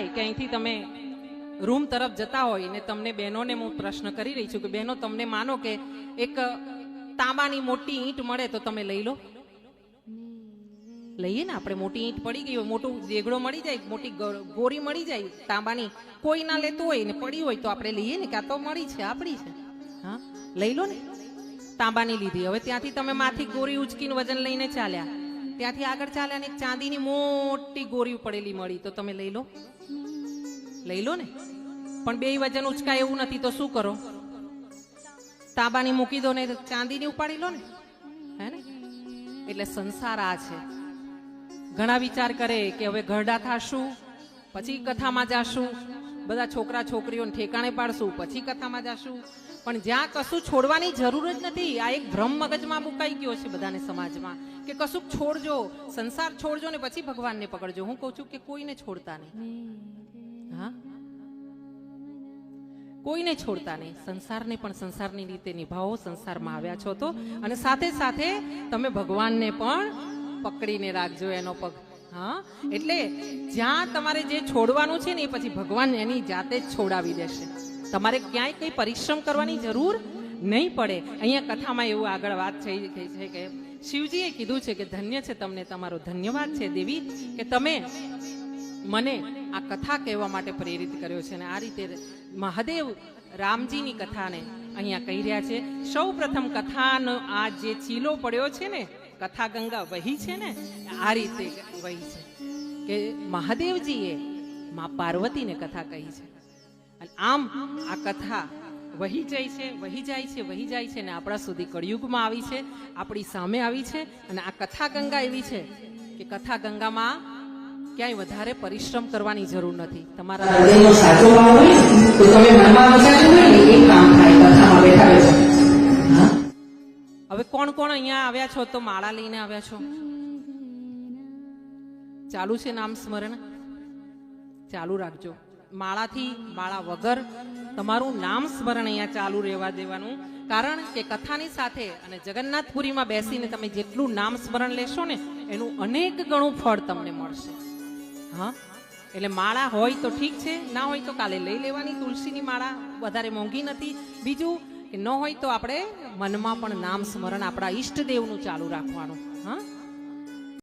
થાય કે અહીંથી તમે રૂમ તરફ જતા હોય ને તમને બહેનોને હું પ્રશ્ન કરી રહી છું કે બહેનો, તમને માનો કે એક તાંબાની મોટી ઈંટ મળે તો તમે લઈ લો? લઈએ ને આપણે, મોટી ઈંટ પડી ગઈ હોય, મોટું દેગડો મળી જાય, મોટી ગોરી મળી જાય, તાંબાની કોઈ ના લેતું હોય ને પડી હોય તો આપણે લઈએ ને કે આ તો મળી છે, આપણી છે. હા, લઈ લો ને, તાંબાની લીધી. હવે ત્યાંથી તમે માથી ગોરી ઉચકીને વજન લઈને ચાલ્યા. ત્યાંથી આગળ ચાલે અને ચાંદીની મોટી ગોરી પડેલી મળી. તો તમે લઈ લો. લઈ લો ને. પણ બે વજન ઉચકાય એવું નથી, તો શું કરો? તાંબાની મૂકી દો ને, ચાંદીની ઉપાડી લો ને. હે ને? એટલે સંસાર આ છે. ઘણા વિચાર કરે કે હવે ઘરડા થાશું, પછી કથામાં જાશું. બધા છોકરા છોકરીઓને ઠેકાણે પાડશું, પછી કથામાં જાશું. પણ જ્યાં કશું છોડવાની જરૂર જ નથી, આ એક ભ્રમ મગજમાં મુકાઈ ગયો છે બધાને સમાજમાં, કે કશું છોડજો, સંસાર છોડજો ને પછી ભગવાનને પકડજો. હું કહું છું કે કોઈને છોડતા નહીં. હા? કોઈને છોડતા નહીં. સંસારને પણ સંસારની રીતે નિભાવો, સંસારમાં આવ્યા છો તો. અને સાથે સાથે તમે ભગવાનને પણ પકડીને રાખજો એનો પગ. હા? એટલે જ્યાં તમારે જે છોડવાનું છે ને એ પછી ભગવાન એની જાતે જ છોડાવી દેશે. તમારે ક્યાંય કઈ પરિશ્રમ કરવાની જરૂર નહીં પડે. અહીંયા કથામાં એવું આગળ વાત થઈ છે કે શિવજીએ કીધું છે કે ધન્ય છે તમને તમારો ધન્યવાદ છે દેવી, કે તમે મને આ કથા કહેવા માટે પ્રેરિત કર્યો છે. અને આ રીતે મહાદેવ રામજીની કથાને અહીંયા કહી રહ્યા છે. સૌ પ્રથમ કથાનો આ જે ચીલો પડ્યો છે ને, કથા ગંગા વહી છે ને, આ રીતે વહી છે. કે મહાદેવજીએ મા પાર્વતીને કથા કહી છે. અને આમ આ કથા વહી જાય છે વહી જાય છે વહી જાય છે ને આપણા સુધી કળિયુગમાં આવી છે આપણી સામે આવી છે અને આ કથા ગંગા એવી છે કે કથા ગંગામાં ક્યાંય વધારે પરિશ્રમ કરવાની જરૂર નથી. તમારા હૃદયનો સાચો ભાવ હોય તો તમે મનમાં વિચાર્યું હોય ને એ કામ થાય કથામાં બેઠા બેઠા. હવે કોણ કોણ અહીંયા આવ્યા છો? તો માળા લઈને આવ્યા છો? ચાલુ છે નામ સ્મરણ? ચાલુ રાખજો. માળાથી માળા વગર તમારું નામ સ્મરણ અહીંયા ચાલુ રહેવા દેવાનું. કારણ કે કથાની સાથે અને જગન્નાથપુરીમાં બેસીને તમે જેટલું નામ સ્મરણ લેશો ને, એનું અનેક ગણું ફળ તમને મળશે. હા? એટલે માળા હોય તો ઠીક છે, ના હોય તો કાલે લઈ લેવાની. તુલસીની માળા વધારે મોંઘી નથી. બીજું કે ન હોય તો આપણે મનમાં પણ નામ સ્મરણ આપણા ઈષ્ટદેવનું ચાલુ રાખવાનું. હા?